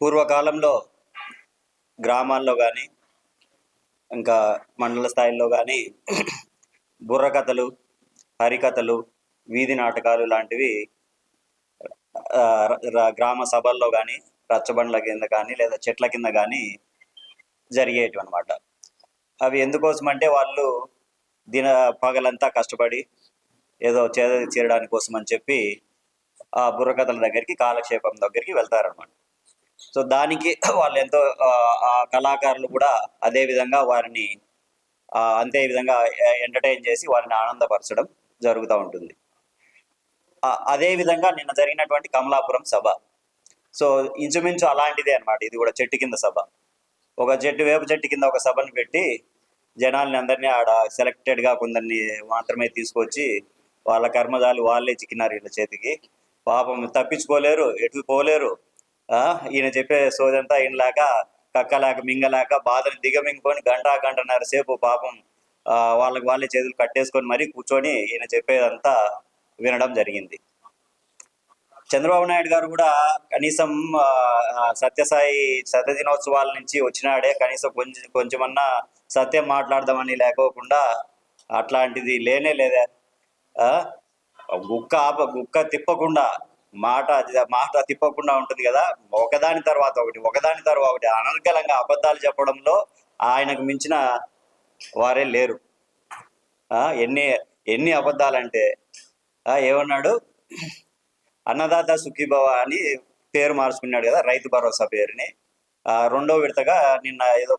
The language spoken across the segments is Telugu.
పూర్వకాలంలో గ్రామాల్లో కానీ ఇంకా మండల స్థాయిలో కానీ బుర్రకథలు హరికథలు వీధి నాటకాలు లాంటివి గ్రామ సభల్లో కానీ రచ్చబండ్ల కింద కానీ లేదా చెట్ల కింద కానీ జరిగేటివి అనమాట అవి ఎందుకోసం అంటే వాళ్ళు దిన పగలంతా కష్టపడి ఏదో చేద చేరడానికి కోసం అని చెప్పి ఆ బుర్రకథల దగ్గరికి కాలక్షేపం దగ్గరికి వెళ్తారనమాట సో దానికి వాళ్ళు ఎంతో ఆ, కళాకారులు కూడా అదే విధంగా వారిని అంతే విధంగా ఎంటర్టైన్ చేసి వారిని ఆనందపరచడం జరుగుతూ ఉంటుంది. అదే విధంగా నిన్న జరిగినటువంటి కమలాపురం సభ. సో ఇంచుమించు అలాంటిదే అన్నమాట. ఇది కూడా చెట్టు కింద సభ. ఒక చెట్టు వేప చెట్టు కింద ఒక సభను పెట్టి జనాల్ని అందరినీ ఆడ సెలెక్టెడ్గా కొందరిని మాత్రమే తీసుకొచ్చి వాళ్ళ కర్మజాలు వాళ్ళే చిక్కినారు వీళ్ళ చేతికి. పాపం తప్పించుకోలేరు ఎటు పోలేరు. ఈయన చెప్పే సోదంతా ఈయనలాగా కక్కలేక మింగలేక బాధని దిగమింగుకొని గంట గంటన్నర సేపు పాపం వాళ్ళకి వాళ్ళే చేతులు కట్టేసుకొని మరీ కూర్చొని ఈయన చెప్పేదంతా వినడం జరిగింది చంద్రబాబు నాయుడు గారు కూడా కనీసం సత్యసాయి శత దినోత్సవాల నుంచి వచ్చినాడే కనీసం కొంచెం కొంచెమన్నా సత్యం మాట్లాడదామని లేకోకుండా అట్లాంటిది లేనే లేదా ఆ? గుక్క ఆప గుక్క తిప్పకుండా మాట మాట తిప్పకుండా ఉంటుంది కదా. ఒకదాని తర్వాత ఒకటి ఒకదాని తర్వాత ఒకటి అనర్గలంగా అబద్ధాలు చెప్పడంలో ఆయనకు మించిన వారే లేరు. ఆ, ఎన్ని ఎన్ని అబద్ధాలంటే ఆ, ఏమన్నాడు? అన్నదాత సుఖీభవ అని పేరు మార్చుకున్నాడు కదా రైతు భరోసా పేరుని. రెండో విడతగా నిన్న ఏదో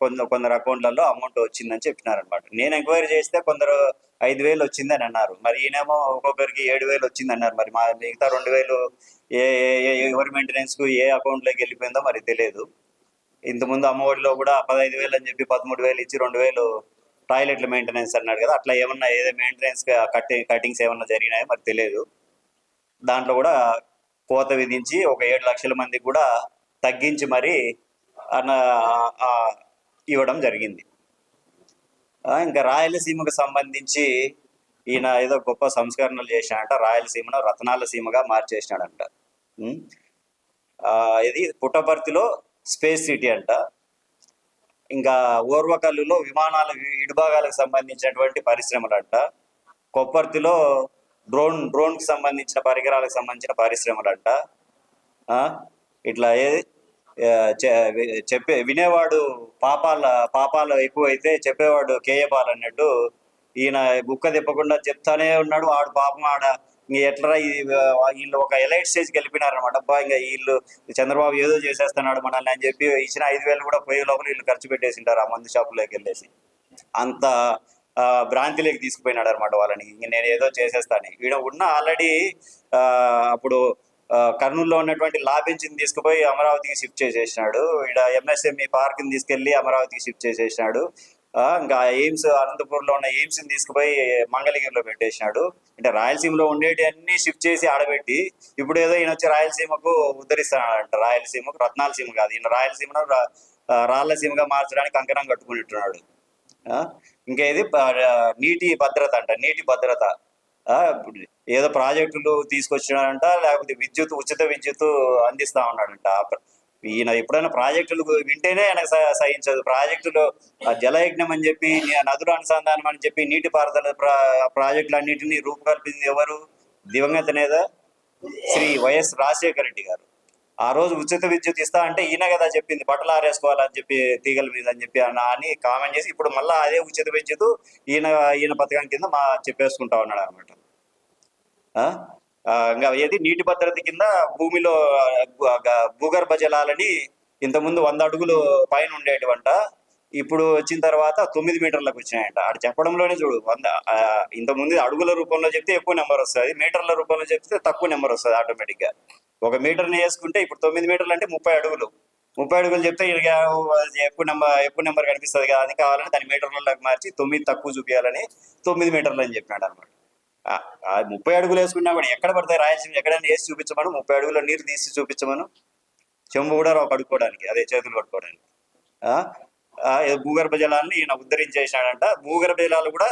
కొందరు కొందరు అకౌంట్లలో అమౌంట్ వచ్చిందని చెప్పినారనమాట నేను ఎంక్వైరీ చేస్తే కొందరు ఐదు వేలు వచ్చిందని అన్నారు. మరి ఈయనేమో ఒక్కొక్కరికి ఏడు వేలు వచ్చింది అన్నారు. మరి మా మిగతా రెండు వేలు ఏ ఏ- ఏ- ఎవరి మెయింటెనెన్స్కు ఏ అకౌంట్లోకి వెళ్ళిపోయిందో మరి తెలియదు. ఇంతకుముందు అమ్మఒడిలో కూడా పదహైదు వేలు అని చెప్పి పదమూడు వేలు ఇచ్చి రెండు వేలు టాయిలెట్ల మెయింటెనెన్స్ అన్నాడు కదా. అట్లా ఏమన్నా ఏదో మెయింటెనెన్స్ కట్టింగ్ కటింగ్స్ ఏమన్నా జరిగినాయో మరి తెలియదు. దాంట్లో కూడా కోత విధించి ఒక ఏడు లక్షల మంది కూడా తగ్గించి మరి అన్న ఇవ్వడం జరిగింది. ఇంకా రాయలసీమకు సంబంధించి ఈయన ఏదో గొప్ప సంస్కరణలు చేసినాడంట రాయలసీమను రత్నాల సీమగా మార్చేసినాడంట. ఇది పుట్టపర్తిలో స్పేస్ సిటీ అంట. ఇంకా ఓర్వకల్లులో విమానాల ఇడుభాగాలకు సంబంధించినటువంటి పరిశ్రమలు అంట కొప్పర్తిలో డ్రోన్ డ్రోన్కి సంబంధించిన పరికరాలకు సంబంధించిన పరిశ్రమలు అంట ఆ, ఇట్లా ఏది చెప్పే వినేవాడు పాపాల పాపాలు ఎక్కువైతే చెప్పేవాడు కేయపాలు అన్నట్టు. ఈయన గుక్క తిప్పకుండా చెప్తానే ఉన్నాడు. ఆడు పాపం ఆడ ఇంక ఎట్లా వీళ్ళు ఒక ఎలైట్ స్టేజ్కి వెళ్ళిపోయినారనమాట అబ్బా ఇంకా వీళ్ళు చంద్రబాబు ఏదో చేసేస్తున్నాడు మనల్ని అని చెప్పి ఇచ్చిన ఐదు వేలు కూడా పోయే లోపల వీళ్ళు ఖర్చు పెట్టేసింటారు ఆ మందు షాపులోకి వెళ్ళేసి. అంత భ్రాంతిలోకి తీసుకుపోయినాడు అనమాట వాళ్ళని. ఇంక నేను ఏదో చేసేస్తాను. ఈయన ఉన్న ఆల్రెడీ అప్పుడు కర్నూలులో ఉన్నటువంటి లా బెంచ్ని తీసుకుపోయి అమరావతికి షిఫ్ట్ చేసేసినాడు. ఇక్కడ ఎంఎస్ఎంఈ పార్క్ని తీసుకెళ్ళి అమరావతికి షిఫ్ట్ చేసేసినాడు. ఆ, ఇంకా ఎయిమ్స్ అనంతపురంలో ఉన్న ఎయిమ్స్ని తీసుకుపోయి మంగళగిరిలో పెట్టేసినాడు. అంటే రాయలసీమలో ఉండేటి అన్ని షిఫ్ట్ చేసి ఆడబెట్టి ఇప్పుడు ఏదో ఈయన వచ్చి రాయలసీమకు ఉద్ధరిస్తున్నాడంట రాయలసీమకు రత్నాలసీమ కాదు. ఈయన రాయలసీమను రా- రాళ్ళసీమగా మార్చడానికి కంకణం కట్టుకుంటున్నాడు ఆ, ఇంకా ఇది నీటి భద్రత అంట. నీటి భద్రత. ఏదో ప్రాజెక్టులు తీసుకొచ్చినాడంట లేకపోతే విద్యుత్ ఉచిత విద్యుత్ అందిస్తా ఉన్నాడంట. ఈయన ఎప్పుడైనా ప్రాజెక్టులు వింటేనే ఆయన సహించదు. ప్రాజెక్టులు జలయజ్ఞం అని చెప్పి నదుల అనుసంధానం అని చెప్పి నీటిపారుదల ప్రా ప్రాజెక్టులన్నింటినీ రూపకల్పింది ఎవరు? దివంగత నేత శ్రీ వైఎస్ రాజశేఖర రెడ్డి గారు. ఆ రోజు ఉచిత విద్యుత్ ఇస్తా అంటే ఈయన కదా చెప్పింది బట్టలు ఆరేసుకోవాలని చెప్పి తీగల మీద అని చెప్పి అన్న అని కామెంట్ చేసి ఇప్పుడు మళ్ళీ అదే ఉచిత విద్యుత్ ఈయన ఈయన పథకం కింద మా చెప్పేసుకుంటా ఉన్నాడు అనమాట ఇంకా ఏది? నీటి భద్రత కింద భూమిలో భూగర్భ జలాలని ఇంతకుముందు వంద అడుగులు పైన ఉండేటివంట. ఇప్పుడు వచ్చిన తర్వాత తొమ్మిది మీటర్లకు వచ్చినాయంట. అటు చెప్పడంలోనే చూడు వంద ఆ, ఇంతకుముందు అడుగుల రూపంలో చెప్తే ఎక్కువ నెంబర్ వస్తుంది. మీటర్ల రూపంలో చెప్తే తక్కువ నెంబర్ వస్తుంది ఆటోమేటిక్గా ఒక మీటర్ని వేసుకుంటే ఇప్పుడు తొమ్మిది మీటర్లు అంటే ముప్పై అడుగులు. ముప్పై అడుగులు చెప్తే ఎక్కువ నెంబర్ ఎక్కువ నెంబర్ కనిపిస్తుంది కదా అది కావాలని దాని మీటర్లలోకి మార్చి తొమ్మిది తక్కువ చూపించాలని తొమ్మిది మీటర్లు అని చెప్పినాడు అనమాట ముప్పై అడుగులు వేసుకున్నా కూడా ఎక్కడ పడతాయి రాయలసీమ ఎక్కడైనా వేసి చూపించమను. ముప్పై అడుగుల నీరు తీసి చూపించమను. చెంబు కూడా రావు కడుక్కోవడానికి అదే చేతులు కడుక్కోవడానికి. ఆ? భూగర్భ జలాన్ని ఈయన ఉద్ధరించేశాడంట. భూగర్భ జలాలు కూడా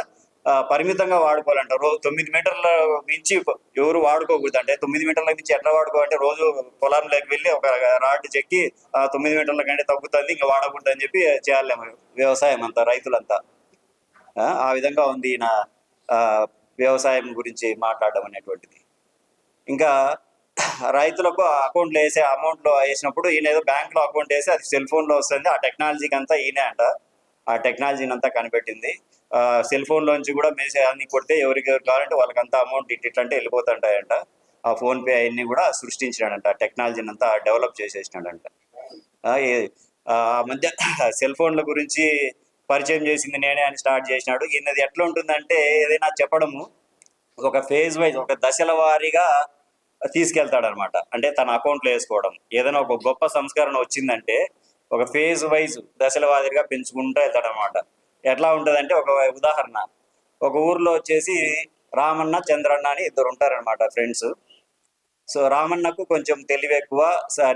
పరిమితంగా వాడుకోవాలంట. రోజు తొమ్మిది మీటర్ల మించి ఎవరు వాడుకోకూడదు. అంటే తొమ్మిది మీటర్ల మించి ఎట్లా వాడుకోవాలంటే రోజు పొలంలోకి వెళ్ళి ఒక రాడ్ చెక్కి ఆ, తొమ్మిది మీటర్ల కంటే తగ్గుతుంది ఇంకా వాడకూడదు అని చెప్పి చేయాలేము వ్యవసాయం అంతా రైతులంతా. ఆ, ఆ విధంగా ఉంది ఈయన వ్యవసాయం గురించి మాట్లాడడం అనేటువంటిది. ఇంకా రైతులకు అకౌంట్లో వేసే అమౌంట్లో వేసినప్పుడు ఈయన ఏదో బ్యాంక్లో అకౌంట్ వేసి అది సెల్ ఫోన్లో వస్తుంది. ఆ టెక్నాలజీకి అంతా ఈయనే అంట. ఆ టెక్నాలజీని అంతా కనిపెట్టింది. ఆ, సెల్ ఫోన్లోంచి కూడా మెసేజ్ అన్ని కొడితే ఎవరికి ఎవరు కావాలంటే వాళ్ళకి అంతా అమౌంట్ ఇట్ ఇట్ అంటే వెళ్ళిపోతుంటాయంట. ఆ ఫోన్ పే అవన్నీ కూడా సృష్టించినాడంట. టెక్నాలజీని అంతా డెవలప్ చేసేసినాడంట. ఆ, ఆ మధ్య సెల్ ఫోన్ల గురించి పరిచయం చేసింది నేనే అని స్టార్ట్ చేసినాడు. ఈయనది ఎట్లా ఉంటుందంటే ఏదైనా చెప్పడము. ఒక ఫేజ్ వైజ్ ఒక దశల వారీగా తీసుకెళ్తాడు అనమాట అంటే తన అకౌంట్లో వేసుకోవడం. ఏదైనా ఒక గొప్ప సంస్కరణ వచ్చిందంటే ఒక ఫేజ్ వైజ్ దశల వారీగా పెంచుకుంటూ వెళ్తాడు అనమాట ఎట్లా ఉంటుందంటే ఒక ఉదాహరణ. ఒక ఊర్లో వచ్చేసి రామన్న చంద్రన్న అని ఇద్దరు ఉంటారనమాట ఫ్రెండ్స్. సో రామన్నకు కొంచెం తెలివి ఎక్కువ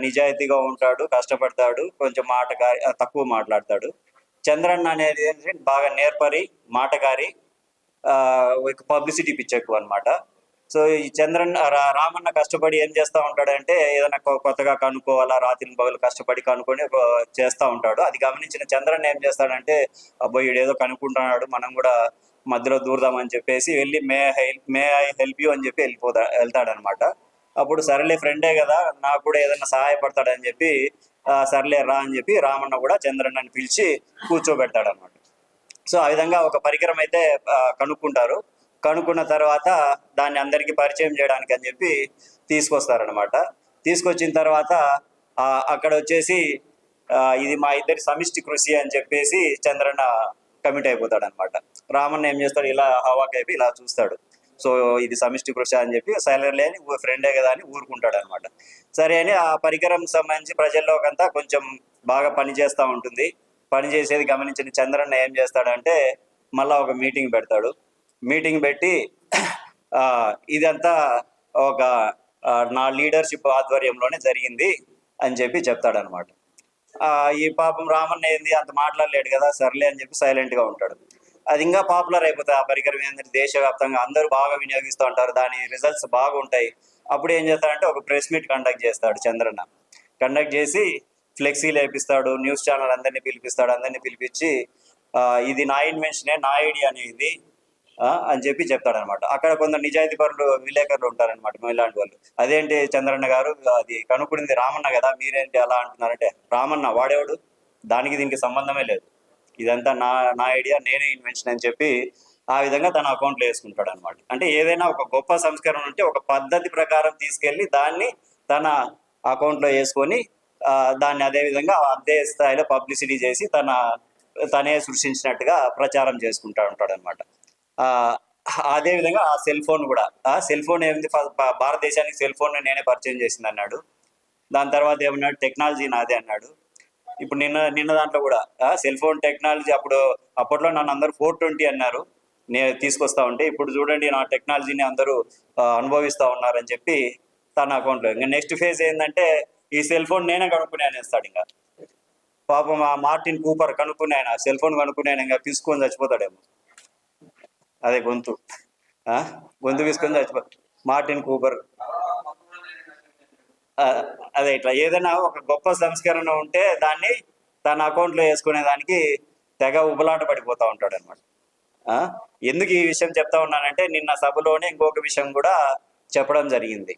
నిజాయితీగా ఉంటాడు కష్టపడతాడు కొంచెం మాటగారి తక్కువ మాట్లాడతాడు. చంద్రన్న అనేది బాగా నేర్పరి మాటగారి పబ్లిసిటీ పిచ్చెక్కువ అనమాట సో ఈ చంద్రన్ రామన్న కష్టపడి ఏం చేస్తా ఉంటాడంటే ఏదైనా కొ- కొత్తగా కనుక్కోవాలా రాత్రి పగలు కష్టపడి కనుక్కొని చేస్తూ చేస్తా ఉంటాడు. అది గమనించిన చంద్రన్ ఏం చేస్తాడంటే అబ్బో వీడు ఏదో కనుక్కుంటున్నాడు మనం కూడా మధ్యలో దూరదామని చెప్పేసి వెళ్ళి may help may I help you అని చెప్పి వెళ్ళిపోతా వెళ్తాడనమాట. అప్పుడు సరేలే ఫ్రెండే కదా నాకు కూడా ఏదైనా సహాయపడతాడని చెప్పి సర్లే రా అని చెప్పి రామన్న కూడా చంద్రన్నని పిలిచి కూర్చోబెడతాడనమాట. సో ఆ విధంగా ఒక పరికరం అయితే కనుక్కుంటారు. కనుక్కున్న తర్వాత దాన్ని అందరికీ పరిచయం చేయడానికి అని చెప్పి తీసుకొస్తారనమాట తీసుకొచ్చిన తర్వాత అక్కడ వచ్చేసి ఇది మా ఇద్దరి సమిష్టి కృషి అని చెప్పేసి చంద్రన్న కమిట్ అయిపోతాడు అనమాట రామన్న ఏం చేస్తాడు ఇలా హవాకి అయిపోయి ఇలా చూస్తాడు. సో ఇది సమిష్టి కృషి అని చెప్పి సైలర్ లేని ఫ్రెండే కదా అని ఊరుకుంటాడు అనమాట సరే అని ఆ పరికరం సంబంధించి ప్రజల్లోకంతా కొంచెం బాగా పని చేస్తూ ఉంటుంది. పని చేసేది గమనించిన చంద్రన్న ఏం చేస్తాడంటే మళ్ళా ఒక మీటింగ్ పెడతాడు. మీటింగ్ పెట్టి ఇదంతా ఒక నా లీడర్షిప్ ఆధ్వర్యంలోనే జరిగింది అని చెప్పి చెప్తాడనమాట. ఈ పాపం రామన్న ఏంది అంత మాట్లాడలేడు కదా సర్లే అని చెప్పి సైలెంట్గా ఉంటాడు. అది ఇంకా పాపులర్ అయిపోతుంది ఆ పరికరం ఏంటంటే దేశవ్యాప్తంగా అందరూ బాగా వినియోగిస్తూ ఉంటారు దాని రిజల్ట్స్ బాగుంటాయి. అప్పుడు ఏం చేస్తాడంటే ఒక ప్రెస్ మీట్ కండక్ట్ చేస్తాడు చంద్రన్న. కండక్ట్ చేసి ఫ్లెక్సీలు వేపిస్తాడు న్యూస్ ఛానల్ అందరినీ పిలిపిస్తాడు అందరినీ పిలిపించి ఇది నా ఇన్వెన్షనే నా ఐడియా అనేది అని చెప్పి చెప్తాడనమాట. అక్కడ కొందరు నిజాయితీ పరులు విలేకరులు ఉంటారనమాట ఇలాంటి వాళ్ళు. అదేంటి చంద్రన్న గారు అది కనుక్కుడింది రామన్న కదా మీరేంటి అలా అంటున్నారంటే రామన్న వాడేవాడు? దానికి దీనికి సంబంధమే లేదు. ఇదంతా నా నా ఐడియా నేనే ఇన్వెన్షన్ అని చెప్పి ఆ విధంగా తన అకౌంట్లో వేసుకుంటాడు అనమాట అంటే ఏదైనా ఒక గొప్ప సంస్కరణ ఉంటే ఒక పద్ధతి ప్రకారం తీసుకెళ్ళి దాన్ని తన అకౌంట్లో వేసుకొని దాన్ని అదే విధంగా అదే స్థాయిలో పబ్లిసిటీ చేసి తన తనే సృష్టించినట్టుగా ప్రచారం చేసుకుంటా ఉంటాడు అనమాట అదే విధంగా ఆ సెల్ ఫోన్ కూడా. ఆ సెల్ ఫోన్ ఏమిటి? భారతదేశానికి సెల్ ఫోన్ నేనే పరిచయం చేసింది అన్నాడు. దాని తర్వాత ఏమన్నాడు? టెక్నాలజీ నాదే అన్నాడు. ఇప్పుడు నిన్న నిన్న దాంట్లో కూడా సెల్ ఫోన్ టెక్నాలజీ అప్పుడు అప్పట్లో నన్ను అందరూ ఫోర్ ట్వంటీ అన్నారు. నేను తీసుకొస్తా ఉంటే ఇప్పుడు చూడండి నా టెక్నాలజీని అందరూ అనుభవిస్తూ అనుభవిస్తా ఉన్నారని చెప్పి తన అకౌంట్లో. ఇంకా నెక్స్ట్ ఫేజ్ ఏంటంటే ఈ సెల్ ఫోన్ నేనే కనుక్కునే అనేస్తాడు ఇంకా. పాపం ఆ మార్టిన్ కూపర్ కనుక్కునే ఆయన సెల్ ఫోన్ కనుక్కునే ఆయన ఇంకా తీసుకొని చచ్చిపోతాడేమో. అదే గొంతు. గొంతు తీసుకొని చచ్చిపో మార్టిన్ కూపర్. అదే ఇట్లా ఏదైనా ఒక గొప్ప సంస్కరణ ఉంటే దాన్ని తన అకౌంట్లో వేసుకునే దానికి తెగ ఉబలాట పడిపోతా ఉంటాడు అనమాట ఎందుకు ఈ విషయం చెప్తా ఉన్నానంటే నిన్న సభలోనే ఇంకొక విషయం కూడా చెప్పడం జరిగింది.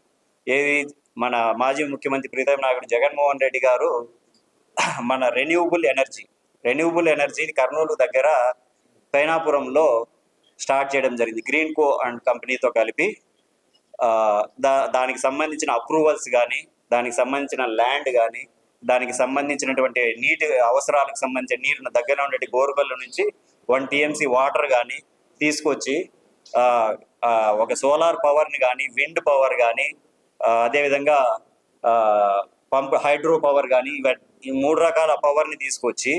ఏది మన మాజీ ముఖ్యమంత్రి ప్రీతం నాయకుడు జగన్మోహన్ రెడ్డి గారు మన renewable energy renewable energy Kurnool దగ్గర పైనాపురంలో స్టార్ట్ చేయడం జరిగింది. గ్రీన్ కో అండ్ కంపెనీతో కలిపి దా దానికి సంబంధించిన అప్రూవల్స్ కానీ దానికి సంబంధించిన ల్యాండ్ కానీ దానికి సంబంధించినటువంటి నీటి అవసరాలకు సంబంధించిన నీరును దగ్గర ఉండే బోర్వెల్ నుంచి వన్ టీఎంసీ వాటర్ కానీ తీసుకొచ్చి ఒక సోలార్ పవర్ని కానీ విండ్ పవర్ కానీ అదేవిధంగా పంప్ హైడ్రో పవర్ కానీ ఈ మూడు రకాల పవర్ని తీసుకొచ్చి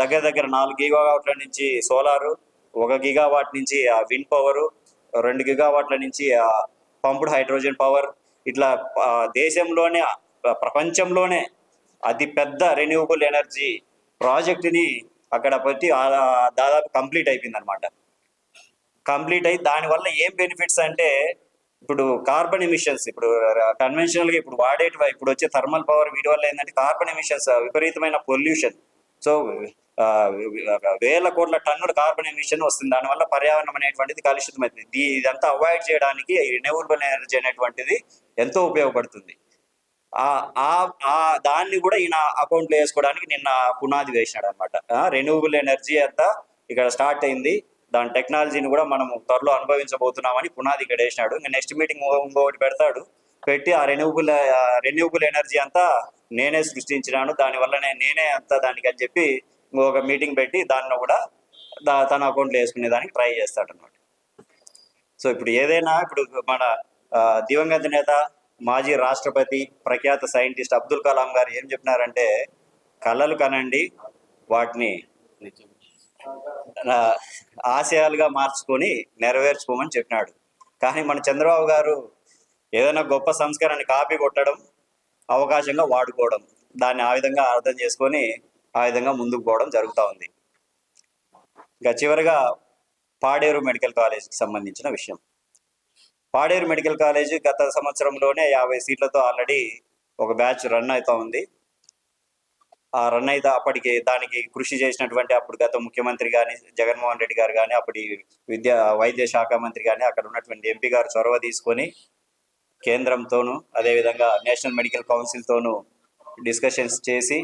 దగ్గర దగ్గర నాలుగు గిగావాట్ల నుంచి సోలారు ఒక గిగావాట్ నుంచి ఆ విండ్ పవర్ రెండు గిగావాట్ల నుంచి ఆ పంప్డ్ హైడ్రోజన్ పవర్. ఇట్లా దేశంలోనే ప్రపంచంలోనే అతి పెద్ద రెన్యూవబుల్ ఎనర్జీ ప్రాజెక్టుని అక్కడ ప్రతి దాదాపు కంప్లీట్ అయిపోయింది అనమాట కంప్లీట్ అయ్యి దానివల్ల ఏం బెనిఫిట్స్ అంటే ఇప్పుడు కార్బన్ ఎమిషన్స్ ఇప్పుడు కన్వెన్షనల్గా ఇప్పుడు వాడేటి ఇప్పుడు వచ్చే థర్మల్ పవర్ వీటి వల్ల ఏంటంటే కార్బన్ ఎమిషన్స్ విపరీతమైన పొల్యూషన్. సో వేల కోట్ల టన్నుల కార్బన్ ఎమిషన్ వస్తుంది. దానివల్ల పర్యావరణం అనేటువంటిది కలుషితం అవుతుంది ఇదంతా అవాయిడ్ చేయడానికి రిన్యూవబుల్ ఎనర్జీ అనేటువంటిది ఎంతో ఉపయోగపడుతుంది. ఆ ఆ- ఆ దాన్ని కూడా ఈయన అకౌంట్లో వేసుకోవడానికి నిన్న పునాది వేసినాడు అనమాట రెన్యూవబుల్ ఎనర్జీ అంతా ఇక్కడ స్టార్ట్ అయింది. దాని టెక్నాలజీని కూడా మనం త్వరలో అనుభవించబోతున్నామని పునాది ఇక్కడ వేసినాడు. ఇంకా నెక్స్ట్ మీటింగ్ ఇంకొకటి పెడతాడు. పెట్టి ఆ రెన్యూబుల్ రెన్యూబుల్ ఎనర్జీ అంతా నేనే సృష్టించినాను. దానివల్లనే నేనే అంతా దానికి అని చెప్పి ఇంకొక మీటింగ్ పెట్టి దాన్ని కూడా దా- తన అకౌంట్లో వేసుకునే దానికి ట్రై చేస్తాడు అనమాట సో ఇప్పుడు ఏదైనా ఇప్పుడు మన దివంగత నేత మాజీ రాష్ట్రపతి ప్రఖ్యాత సైంటిస్ట్ అబ్దుల్ కలాం గారు ఏం చెప్పినారంటే కళలు కనండి వాటిని ఆశయాలుగా మార్చుకొని నెరవేర్చుకోమని చెప్పినాడు. కానీ మన చంద్రబాబు గారు ఏదైనా గొప్ప సంస్కారాన్ని కాపీ కొట్టడం అవకాశంగా వాడుకోవడం దాన్ని ఆ విధంగా అర్థం చేసుకొని ఆ విధంగా ముందుకు పోవడం జరుగుతూ ఉంది. ఇంకా చివరిగా పాడేరు మెడికల్ కాలేజీకి సంబంధించిన విషయం. పాడేరు మెడికల్ కాలేజ్ గత సంవత్సరంలోనే యాభై సీట్లతో ఆల్రెడీ ఒక బ్యాచ్ రన్ అవుతా ఉంది. ఆ రన్ అయితే అప్పటికి దానికి కృషి చేసినటువంటి అప్పుడు గత ముఖ్యమంత్రి కానీ జగన్మోహన్ రెడ్డి గారు కానీ అప్పటి విద్యా వైద్య శాఖ మంత్రి కానీ అక్కడ ఉన్నటువంటి ఎంపీ గారు చొరవ తీసుకొని కేంద్రంతోనూ అదేవిధంగా నేషనల్ మెడికల్ కౌన్సిల్తోనూ డిస్కషన్స్ చేసి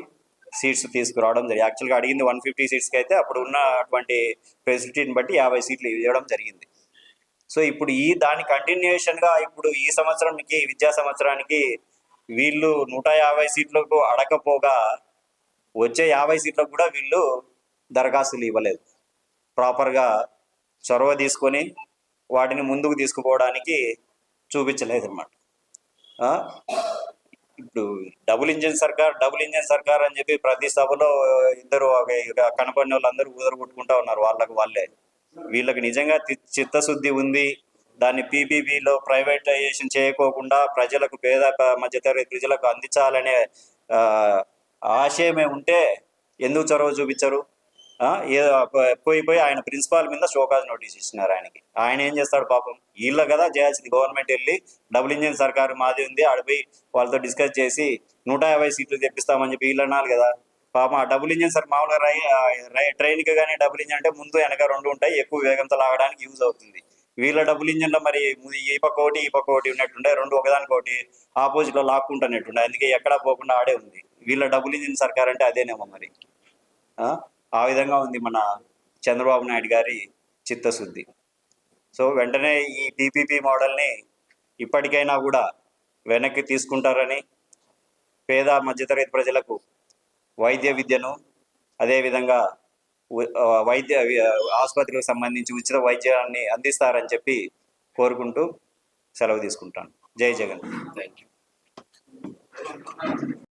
సీట్స్ తీసుకురావడం జరిగింది. యాక్చువల్గా అడిగింది వన్ ఫిఫ్టీ సీట్స్కి అయితే అప్పుడు ఉన్నటువంటి ఫెసిలిటీని బట్టి యాభై సీట్లు ఇవ్వడం జరిగింది. సో ఇప్పుడు ఈ దాని కంటిన్యూషన్గా ఇప్పుడు ఈ సంవత్సరానికి విద్యా సంవత్సరానికి వీళ్ళు నూట యాభై సీట్లకు అడగపోగా వచ్చే యాభై సీట్లకు కూడా వీళ్ళు దరఖాస్తులు ఇవ్వలేదు. ప్రాపర్గా చొరవ తీసుకొని వాటిని ముందుకు తీసుకుపోవడానికి చూపించలేదన్నమాట. ఇప్పుడు డబుల్ ఇంజిన్ సర్కార్ డబుల్ ఇంజిన్ సర్కార్ అని చెప్పి ప్రతి సభలో ఇద్దరు ఒక- కనపడిన వాళ్ళందరూ ఊదరగొట్టుకుంటా ఉన్నారు. వాళ్ళకు వాళ్ళే. వీళ్ళకి నిజంగా చిత్తశుద్ధి ఉంది. దాన్ని పీపీబీలో ప్రైవేటైజేషన్ చేయకోకుండా ప్రజలకు పేద మధ్యతరగతి ప్రజలకు అందించాలనే ఆశయమే ఉంటే ఎందుకు చొరవ చూపించరు? పోయి పోయి ఆయన ప్రిన్సిపాల్ మీద షోకాజ్ నోటీస్ ఇచ్చినారు ఆయనకి. ఆయన ఏం చేస్తాడు పాపం? వీళ్ళ కదా చేయాల్సింది గవర్నమెంట్ వెళ్ళి డబుల్ ఇంజిన్ సర్కారు మాది ఉంది ఆడిపోయి వాళ్ళతో డిస్కస్ చేసి నూట యాభై సీట్లు తెప్పిస్తామని చెప్పి వీళ్ళు అన్నారు కదా. పాపం ఆ డబుల్ ఇంజిన్ సార్ మామూలుగా రై రై ట్రైన్కి కానీ డబుల్ ఇంజిన్ అంటే ముందు వెనక రెండు ఉంటాయి ఎక్కువ వేగంతో లాగడానికి యూజ్ అవుతుంది. వీళ్ళ డబుల్ ఇంజిన్లో మరి ఈ పక్క ఒకటి ఈ పక్క ఒకటి ఉన్నట్టుండే రెండు ఒకదానికి ఒకటి ఆపోజిట్లో లాక్కుంటున్నట్టుండే అందుకే ఎక్కడా పోకుండా ఆడే ఉంది. వీళ్ళ డబుల్ ఇంజిన్ సర్కార్ అంటే అదేనేమో మరి? ఆ? విధంగా ఉంది మన చంద్రబాబు నాయుడు గారి చిత్తశుద్ధి. సో వెంటనే ఈ పీపీపీ మోడల్ని ఇప్పటికైనా కూడా వెనక్కి తీసుకుంటారని పేద మధ్యతరగతి ప్రజలకు వైద్య విద్యను అదేవిధంగా వైద్య ఆసుపత్రికి సంబంధించి ఉచిత వైద్యాన్ని అందిస్తారని చెప్పి కోరుకుంటూ సెలవు తీసుకుంటాను. జై జగన్. Thank you